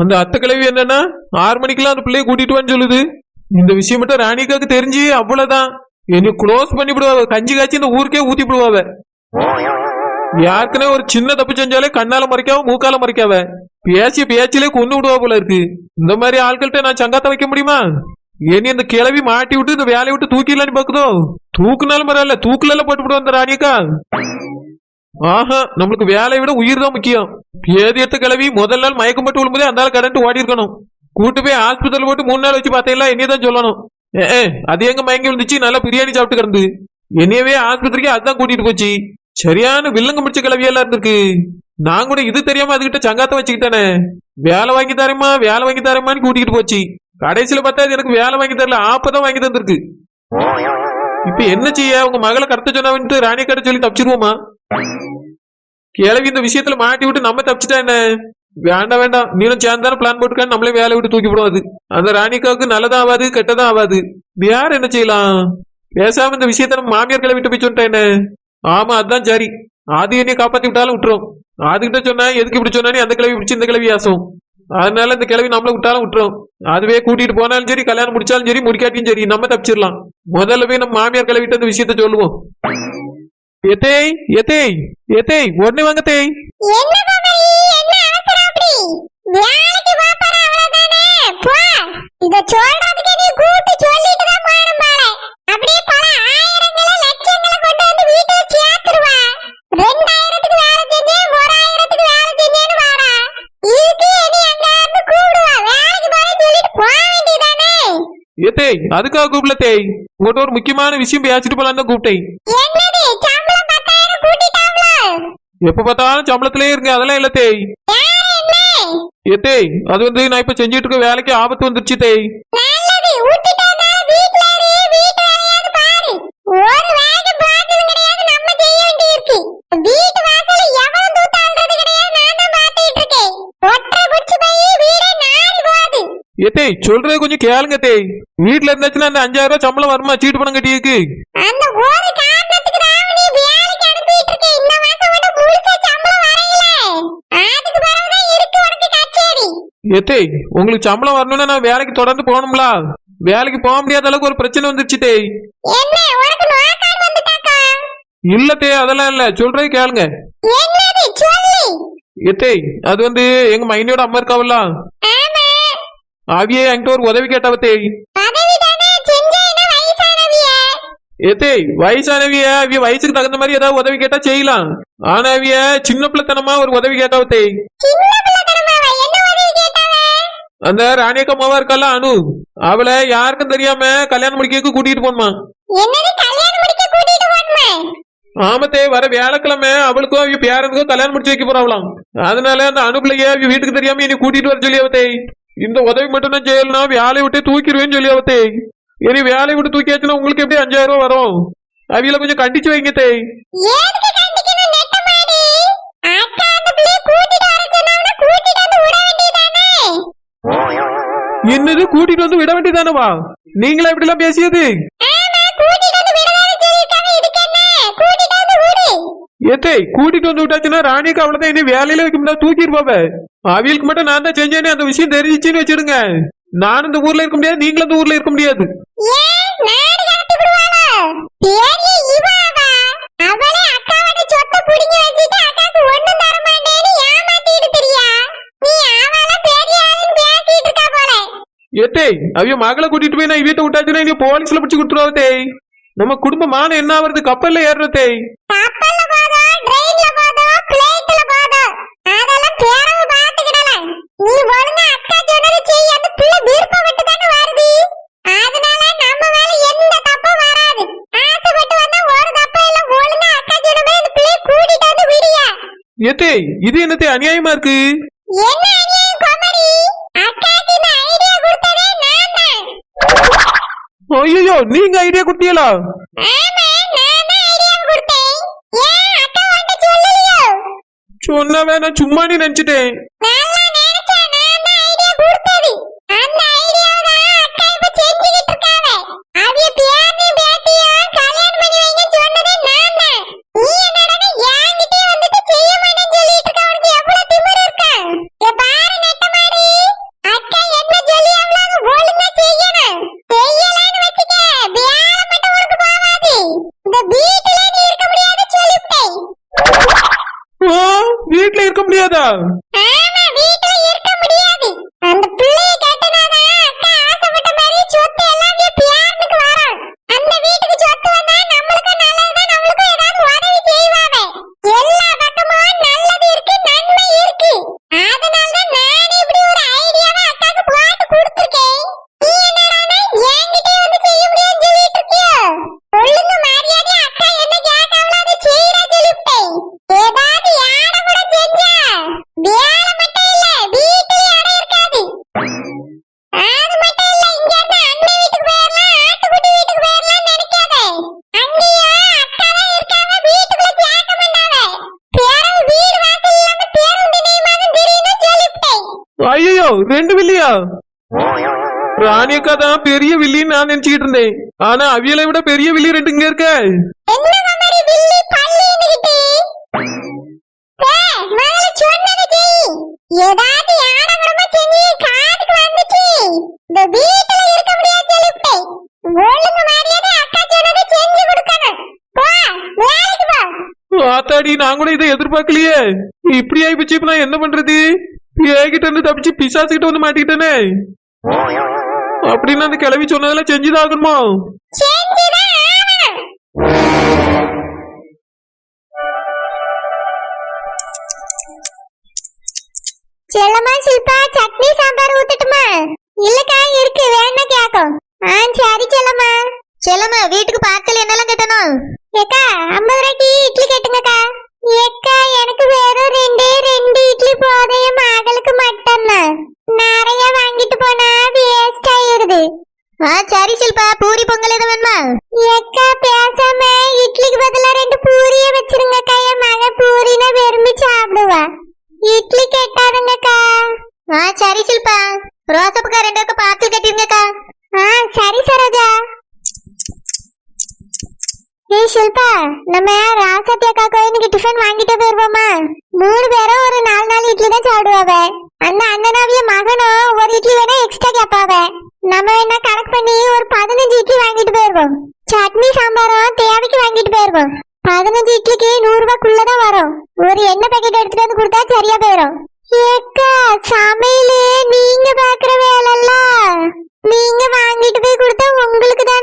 அந்த அத்தை கிழவி என்னன்னா ஆறு மணிக்கெல்லாம் அந்த பிள்ளைய கூட்டிட்டு வான்னு சொல்லுது. இந்த விஷயம் மட்டும் ராணிக்காக்கு தெரிஞ்சு அவ்வளவுதான். என்னை க்ளோஸ் பண்ணி விடுவாவ. கஞ்சி காய்ச்சி இந்த ஊருக்கே ஊத்தி விடுவாவ. யாருக்குனே ஒரு சின்ன தப்பு செஞ்சாலே கண்ணால மறைக்காவ மூக்கால மறைக்காவ. பேசிய பேச்சிலே கொண்டு விடுவா போல இருக்கு. இந்த மாதிரி ஆட்கள்கிட்ட நான் சங்காத்த வைக்க முடியுமா? ஏனி இந்த கிளவி மாட்டி விட்டு இந்த வேலையை விட்டு தூக்கிடலான்னு பாக்குதோ தூக்குனாலும் பரவாயில்ல தூக்குலாம் போட்டு விடுவோம் அந்த ஆஹா நம்மளுக்கு வேலையை விட உயிர் தான் முக்கியம். ஏது எடுத்த கிளவி முதல் நாள் மயக்கம் போட்டு விழும்போதே அந்த ஆள் கரண்ட் ஓடி இருக்கணும். கூட்டு போய் ஹாஸ்பிட்டல் போட்டு மூணு நாள் வச்சு பார்த்தீங்களா? என்னைய தான் சொல்லணும். ஏ அது எங்க மயங்கி விழுந்துச்சு? நல்லா பிரியாணி சாப்பிட்டு கிடந்து. என்னையவே ஆஸ்பத்திரிக்கு அதுதான் கூட்டிட்டு போச்சு. சரியான வில்லங்க முடிச்ச கிளவியெல்லாம் இருந்திருக்கு. நான் கூட இது தெரியாம அதுகிட்ட சங்காத்த வச்சுக்கிட்டானே. வேலை வாங்கி தரேம்மா வேலை வாங்கி தரேம்மான்னு கூட்டிகிட்டு போச்சு. கடைசியில பார்த்தா இது எனக்கு வேலை வாங்கி தரல ஆப்பதான் வாங்கி தந்திருக்கு. இப்ப என்ன செய்ய? உங்க மகளை கடத்த சொன்னாவன்ட்டு ராணி கடை சொல்லி தப்பிச்சிருவோமா? கிளவி இந்த விஷயத்துல மாட்டி விட்டு நம்ம தப்பிச்சிட்டா என்ன? வேண்டாம் வேண்டாம். நீனும் சேர்ந்தான பிளான் போட்டுக்கான்னு நம்மளே வேலை விட்டு தூக்கி விடும் அந்த ராணிக்காவுக்கு நல்லதா ஆகாது கெட்டதா ஆகாது யார் என்ன செய்யலாம்? பேசாம இந்த விஷயத்த நம்ம மாமியார் கிளை விட்டு போய் சொல்லிட்டேன் என்ன? ஆமா அதுதான் சரி. அது என்னைய காப்பாத்தி விட்டாலும் விட்டுரும். அதுகிட்ட சொன்னா எதுக்கு இப்படி சொன்னா அந்த கிளவி பிடிச்சி இந்த கிளவி ஆசும் அதனால இந்த கிழவி நம்மள விட்டாலும் விட்டுரும். அதுவே கூட்டிட்டு போனாலும் சரி கல்யாணம் முடிச்சாலும் சரி முடிக்காட்டியும் சரி நம்ம தப்பிச்சிடலாம். முதல்ல போய் நம்ம மாமியார் கிளவிட்டு அந்த விஷயத்த சொல்லுவோம். எத்தேய் எத்தேய் எத்தேய் உடனே வாங்க தேய். அப்படியே ஏத்தேய் அதுக்காக கூப்பிடல தேய் உங்கள்கிட்ட ஒரு முக்கியமான விஷயம் பேசிட்டு போலாம் தான் கூப்பிட்டேன். எப்ப பார்த்தாலும் சம்பளத்திலே இருங்க அதெல்லாம் இல்ல தேய் என்ன? ஏத்தேய் அது வந்து நான் இப்ப செஞ்சுட்டு இருக்க வேலைக்கு ஆபத்து வந்துருச்சு தேய் ஏத்தேய் சொல்றது கொஞ்சம் கேளுங்க தேய் வீட்டுல இருந்தாச்சுன்னா அந்த அஞ்சாயிரம் ரூபாய் சம்பளம் வருமா? சீட்டு பணம் கட்டியிருக்கு அந்த ஒரு காரணத்துக்கு தான் நீ வேலைக்கு அனுப்பிட்டு இருக்க. இந்த மாசம் விட முழுசா சம்பளம் வரையில. அதுக்கு பிறகுதான் இருக்கு உனக்கு கச்சேரி. ஏத்தேய் உங்களுக்கு சம்பளம் வரணும்னா நான் வேலைக்கு தொடர்ந்து போகணும்ல? வேலைக்கு போக முடியாத அளவுக்கு ஒரு பிரச்சனை வந்துருச்சு என்ன உனக்கு வந்துட்டாக்கா? இல்ல தேய் அதெல்லாம் இல்ல. சொல்றது கேளுங்க. என்னது சொல்லு. ஏத்தேய் அது வந்து எங்க மைனியோட அம்மா இருக்காவல்ல? ஆமா அவியே என்கிட்ட ஒரு உதவி கேட்டாவ தேய் என்ன வயசானவிய. அவிய வயசுக்கு தகுந்த மாதிரி ஏதாவது உதவி கேட்டா செய்யலாம். ஆனா அவிய சின்ன பிள்ளைத்தனமா ஒரு உதவி கேட்டாவ? தேய் அந்த ராணியக்க அம்மாவா இருக்கல அனு? அவளை யாருக்கும் தெரியாம கல்யாணம் முடிக்க கூட்டிட்டு போனமா ஆமத்தே வர வியாழக்கிழமை அவளுக்கும் அவிய பேரனுக்கும் கல்யாணம் முடிச்சு வைக்க போறாவலாம் அதனால அந்த அனுப்பிள்ளைய வீட்டுக்கு தெரியாம இனி கூட்டிட்டு வர சொல்லி அவத்தே இந்த உதவி மட்டும் தான் செய்யலாம் வேலையை விட்டு தூக்கிடுவேன்னு சொல்லி அவத்தே இனி வேலையை விட்டு தூக்கியாச்சுன்னா உங்களுக்கு எப்படி அஞ்சாயிரம் ரூபாய் வரும்? அவியில கொஞ்சம் கண்டிச்சு வைங்க வேண்டியதானே? என்னது கூட்டிட்டு வந்து விட வேண்டியதானவா? நீங்களா இப்படி எல்லாம் பேசியது ஆமா கூட்டிட்டு வந்து விடதானே சொல்லிருக்காங்க இதுக்கு என்ன கூட்டிட்டு வந்து விடு ஏத்தே கூட்டிட்டு வந்து விட்டாச்சுன்னா ராணிக்கு அவ்வளவுதான். இனி வேலையில வைக்க முடியாது தூக்கிருப்பாவ அவியலுக்கு மட்டும் நான் தான் செஞ்சேனே அந்த விஷயம் தெரிஞ்சிச்சுன்னு வச்சிடுங்க. நானும் இந்த ஊர்ல இருக்க முடியாது நீங்களும் இந்த ஊர்ல இருக்க முடியாது. ஏத்தே அவிய மகளை கூட்டிட்டு போய் நான் வீட்டை விட்டாச்சுன்னா இனி போலீஸ்ல பிடிச்சு கொடுத்துருவா தேய். நம்ம குடும்ப மானம் என்ன ஆவறது கப்பல்ல ஏறுற நீ ஒழுங்கா அக்கா சொன்னதை செய் அந்த பிள்ளை விருப்பப்பட்டு தானே வருது. அதனால நம்ம மேல எந்த தப்பும் வராது. ஆசைப்பட்டு வந்தா ஒரு தப்பும் இல்ல ஒழுங்கா அக்கா சொன்ன மாதிரி அந்த பிள்ளைய கூட்டிட்டு வந்து விடியா ஏத்தே இது என்னத்தே அநியாயமா இருக்கு? என்ன அநியாயம் கோமடி அக்காக்கு இந்த ஐடியா கொடுத்ததே நான் தான். ஐயோ நீங்க ஐடியா குட்டியலா ஆமா நான் தான் ஐடியா கொடுத்தேன். ஏன் அக்கா உன்கிட்ட சொல்லலையோ? சொன்னா வேணா சும்மா நீ நினைச்சிட்டேன். வீட்ல இருக்க முடியாதா? ராணியக்கா தான் பெரிய வில்லின்னு நான் நினைச்சுக்கிட்டு இருந்தேன். ஆனா அவியலை விட பெரிய வில்லி ரெண்டு இங்க இருக்க. நாங்களும் இதை எதிர்பார்க்கலையே. இப்படி ஆயிப்போச்சு இப்ப நான் என்ன பண்றது? பேகிட்டன்னு தப்பிச்சு பிசாசுகிட்ட வந்து மாட்டிக்கிட்டேனே அப்படின்னு அந்த கிளவி சொன்னதெல்லாம் செஞ்சுதான் ஆகணுமா செல்லமா சில்பா சட்னி சாம்பார் ஊத்தட்டுமா இல்லக்கா இருக்கு வேணா கேக்கும் ஆ சரி செல்லமா செல்லமா வீட்டுக்கு பார்சல் என்னெல்லாம் கட்டணும் ஏக்கா ஐம்பது ரூபாய்க்கு இட்லி கட்டுங்கக்கா ஏக்கா எனக்கு வேற நம்ம ராசாத்தி அக்காக்கோ இன்னைக்கு டிஃபன் வாங்கிட்டு போயிருவோமா? மூணு பேரும் ஒரு நாலு நாள் இட்லி தான் சாப்பிடுவாவ. அந்த அண்ணனாவிய மகனும் ஒரு இட்லி வேணா எக்ஸ்ட்ரா கேட்பாவ. நம்ம வேணா கணக்கு பண்ணி ஒரு பதினஞ்சு இட்லி வாங்கிட்டு போயிருவோம். சட்னி சாம்பாரும் தேவைக்கு வாங்கிட்டு போயிருவோம். பதினஞ்சு இட்லிக்கு நூறு ரூபாய்க்குள்ளதான் வரும். ஒரு எண்ணெய் பக்கெட் எடுத்துட்டு வந்து கொடுத்தா சரியா போயிரும். ஏக்கா சமையலே நீங்க பாக்குற வேலை நீங்க வாங்கிட்டு போய் கொடுத்தா உங்களுக்கு தான்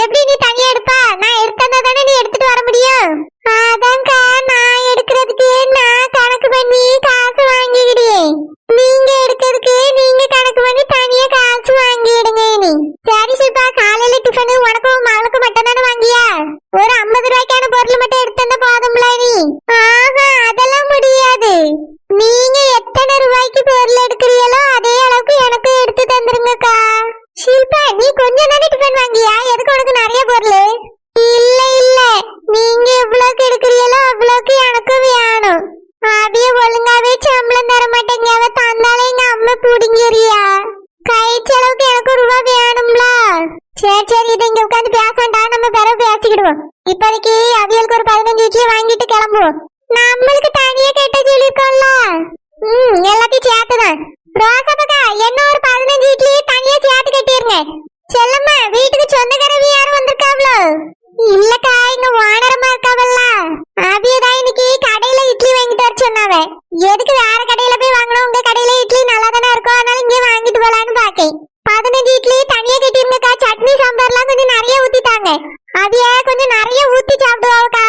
எப்படி நீ தனியா எடுப்பா? நான் எடுத்தா தானே நீ எடுத்துட்டு வர முடியும்? அதான்க்கா நான் எடுக்கிறதுக்கு நான் கணக்கு பண்ணி காசு எல்லாத்தையும் சேர்த்து தான் என்ன ஒரு பதினஞ்சு இட்லி தனியா சேர்த்து கட்டிருங்க. செல்லம்மா வீட்டுக்கு சொந்தக்காரவி யாரும் வந்திருக்காவளோ? இல்லக்கா இங்க ஓனரமா இருக்காவல்ல. அவியதான் இன்னைக்கு கடையில இட்லி வாங்கிட்டு வர சொன்னாவ. எதுக்கு வேற கடையில போய் வாங்கணும்? உங்க கடையில இட்லி நல்லா தானே இருக்கும் அதனால இங்கே வாங்கிட்டு போலான்னு பாக்கேன். பதினஞ்சு இட்லி தனியா கட்டிருங்கக்கா. சட்னி சாம்பார்லாம் கொஞ்சம் நிறைய ஊத்திட்டாங்க அவிய கொஞ்சம் நிறைய ஊத்தி சாப்பிடுவாக்கா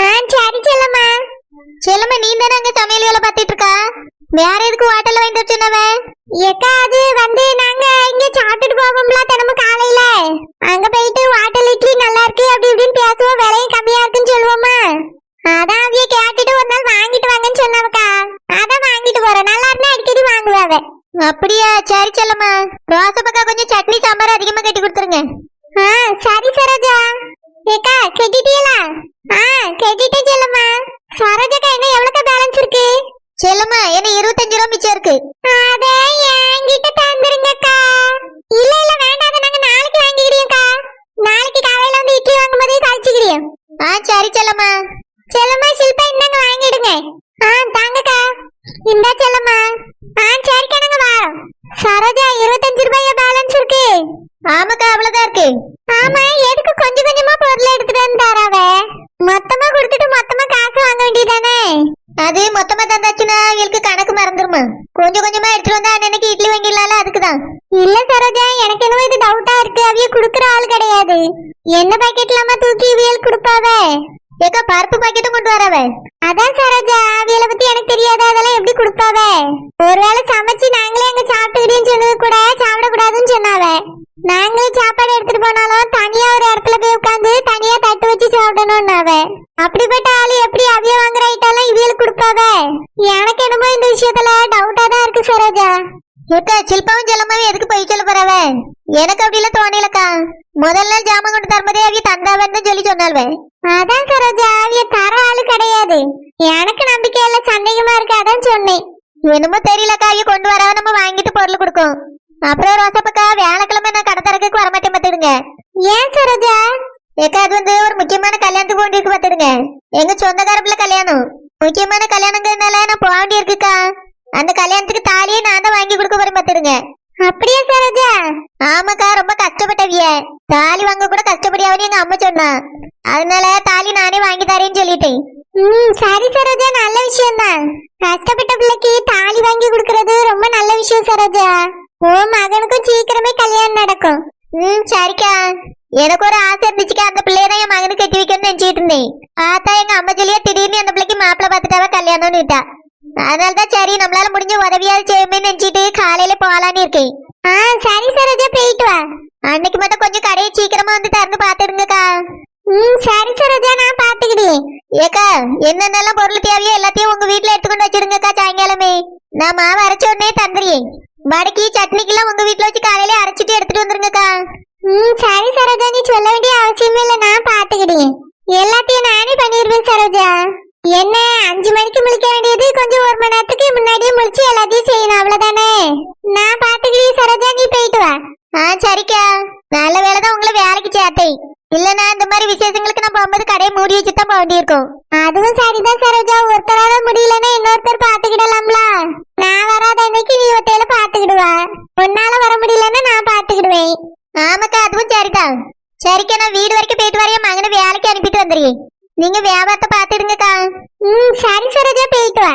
ஆ சரி செல்லம்மா. செல்லம்மா நீ தானே அங்க சமையல் வேலை பார்த்துட்டு இருக்கா? வேற எதுக்கு ஹோட்டல்ல வாங்கிட்டு வர சொன்னவ? ஏக்கா அது வந்து நாங்க இங்க சாப்பிட்டுட்டு போவோம்ல தினமும் காலையில. அங்க போயிட்டு ஹோட்டல் இட்லி நல்லா இருக்கு அப்படி இப்படின்னு பேசுவோம். விலையும் கம்மியா இருக்குன்னு சொல்லுவோமா? அதான் அவிய கேட்டுட்டு ஒரு நாள் வாங்கிட்டு வாங்கன்னு சொன்னாவக்கா. அதான் வாங்கிட்டு போறேன். நல்லா இருந்தா அடிக்கடி வாங்குவாவ அப்படியா? சரி செல்லம்மா. ரோசப்பக்கா கொஞ்சம் சட்னி சாம்பார் அதிகமா கட்டி கொடுத்துருங்க. ஆ சரி சரோஜா. ஏக்கா கெட்டிட்டீங்களா ஆ கெட்டிட்டேன் செல்லம்மா. சரோஜாக்கா என்ன எவ்வளவு பேலன்ஸ் இருக்கு? செல்லம்மா என்ன இருபத்தஞ்சு ரூபா மிச்சம் இருக்கு. அதே என்கிட்ட தந்துருங்கக்கா. இல்ல இல்ல வேண்டாம் நாங்க நாளைக்கு வாங்கிக்கிறோம்க்கா நாளைக்கு காலையில வந்து இட்லி வாங்கும் போதே கழிச்சுக்கிறோம் ஆ சரி செல்லம்மா. செல்லம்மா சில்பா இந்தாங்க வாங்கிடுங்க. ஆ தாங்கக்கா. இந்தா செல்லம்மா. ஆ சரிக்கா நாங்க வரோம். சரோஜா இருபத்தஞ்சு ரூபாய் பேலன்ஸ் இருக்கு? ஆமாக்கா அவ்வளவுதான் இருக்கு. ஆமா எதுக்கு கொஞ்சம் கொஞ்சமா பொருள் எடுத்துட்டு வந்து தராவ மொத்தமா கொடுத்துட்டு மொத்தமா காசு வாங்க வேண்டியதானே அது மொத்தமா தந்தாச்சுன்னா எங்களுக்கு கணக்கு மறந்துருமா. கொஞ்சம் கொஞ்சமா எடுத்துட்டு வந்தா அன்னைக்கு இட்லி வாங்கிடலாம்ல அதுக்குதான். இல்ல சரோஜா எனக்கு என்னவோ இது டவுட்டா இருக்கு. அவிய குடுக்குற ஆள் கிடையாது. என்ன பாக்கெட் இல்லாம தூக்கி இவியல் குடுப்பாவ? ஏக்கா பருப்பு பாக்கெட்டும் கொண்டு வரவ? அதான் சரோஜா அவியல பத்தி எனக்கு தெரியாது. அதெல்லாம் எப்படி குடுப்பாவ? ஒருவேளை சமைச்சு நாங்களே அங்க சாப்பிட்டுக்கிட்டேன்னு சொன்னது கூட சாப்பிடக்கூடாதுன்னு சொன்னாவ. நாங்களே சாப்பாடு எடுத்துட்டு போனாலும் தனியா ஒரு இடத்துல போய் உட்காந்து வச்சு சாப்பிடணும்னாவ அப்படிப்பட்ட ஆளு எப்படி அவிய வாங்குற ஐட்டெல்லாம் இவியலுக்கு கொடுப்பாவ? எனக்கு என்னமோ இந்த விஷயத்துல டவுட்டா தான் இருக்கு சரோஜா. ஏக்கா சில்பாவும் செல்லமாவும் எதுக்கு போய் சொல்ல போறவ? எனக்கு அப்படிலாம் தோணலக்கா. முதல் நாள் ஜாமான் கொண்டு தரும்போதே அவிய தந்தாவன்னு சொல்லி சொன்னால்வே அதான் சரோஜா அவிய தர ஆளு கிடையாது. எனக்கு நம்பிக்கை இல்ல சந்தேகமா இருக்கு அதான் சொன்னேன். என்னமோ தெரியலக்கா அவிய கொண்டு வரவ நம்ம வாங்கிட்டு பொருள் கொடுக்கும். அப்புறம் ரோசப்பக்கா வியாழக்கிழமை நான் கடை திறக்க வரமாட்டேன் பாத்துடுங்க ஏன் சரோஜா? ஏக்கா அது வந்து ஒரு முக்கியமான கல்யாணத்துக்கு கொண்டிருக்கு பாத்துடுங்க எங்க சொந்தக்கார பிள்ளை கல்யாணம். முக்கியமான கல்யாணங்கிறதுனால நான் போக வேண்டியிருக்குக்கா. அந்த கல்யாணத்துக்கு தாலியே நான் தான் வாங்கி கொடுக்க போறேன் பாத்துடுங்க அப்படியே சரோஜா? ஆமாக்கா ரொம்ப கஷ்டப்பட்டவிய. தாலி வாங்க கூட கஷ்டப்படியாவன்னு எங்க அம்மா சொன்னா. அதனால தாலி நானே வாங்கி தரேன்னு சொல்லிட்டேன். ம் சரி சரோஜா நல்ல விஷயம் தான் கஷ்டப்பட்ட பிள்ளைக்கு தாலி வாங்கி கொடுக்கறது ரொம்ப நல்ல விஷயம் சரோஜா. ஓ மகனுக்கும் சீக்கிரமே கல்யாணம் நடக்கும். ம் சரிக்கா. எனக்கு ஒரு ஆசை இருந்துச்சுக்கா. அந்த பிள்ளைய தான் என் மகனுக்கு கட்டி வைக்கணும்னு நினைச்சிட்டு இருந்தேன். பார்த்தா எங்க அம்மா சொல்லியா திடீர்னு அந்த பிள்ளைக்கு மாப்பிள்ளை பார்த்துட்டாவ கல்யாணம்னு விட்டா. அதனால தான் சரி நம்மளால முடிஞ்ச உதவியாவது செய்யுமே நினைச்சிட்டு காலையில போகலான்னு இருக்கேன். ஆ சரி சரோஜா போயிட்டு வா. அன்னைக்கு மட்டும் கொஞ்சம் கடையை சீக்கிரமா வந்து திறந்து பாத்துடுங்கக்கா ம் சரி சரோஜா நான் பாத்துக்கிட்டேன் ஏக்கா என்னென்னலாம் பொருள் தேவையோ எல்லாத்தையும் உங்க வீட்ல எடுத்துக்கொண்டு வச்சிருங்கக்கா சாயங்காலமே. நான் மாவு அரைச்ச உடனே தந்துறேன் வடக்கி சட்னிக்கெல்லாம் உங்க வீட்ல வச்சு காலையில அரைச்சிட்டு எடுத்துட்டு வந்துருங்கக்கா. ம் சரி சரோஜா நீ சொல்ல வேண்டிய அவசியமே இல்ல. நான் பாத்துக்கிட்டேன். எல்லாத்தையும் நானே பண்ணிடுவேன் சரோஜா. என்ன அஞ்சு மணிக்கு முழிக்க வேண்டியது? கொஞ்சம் ஒரு மணி நேரத்துக்கு முன்னாடியே முழிச்சு எல்லாத்தையும் செய்யணும் அவ்வளவுதானே? நான் பாத்துக்கிறேன் சரோஜா நீ போயிட்டு வா. ஆ சரிக்கா. நல்ல வேலை தான் உங்களை வேலைக்கு சேர்த்தேன். இல்லனா இந்த மாதிரி விசேஷங்களுக்கு நான் போகும்போது கடையை மூடி வச்சு தான் போக வேண்டியிருக்கும். அதுவும் சரிதான் சரோஜா. ஒருத்தரால முடியலன்னா இன்னொருத்தர் பாத்துக்கிடலாம்ல. நான் வராத அன்னைக்கு நீ ஒத்தையில பாத்துக்கிடுவா. உன்னால வர முடியலன்னா நான் பாத்துக்கிடுவேன். ஆமாக்கா அதுவும் சரிதான் சரிக்கா நான் வீடு வரைக்கும் போயிட்டு வரைய மகனை வேலைக்கு அனுப்பிட்டு வந்துடுறேன் நீங்க வியாபாரத்தை பாத்துடுங்கக்கா ம் சரி சரோஜா போயிட்டு வா.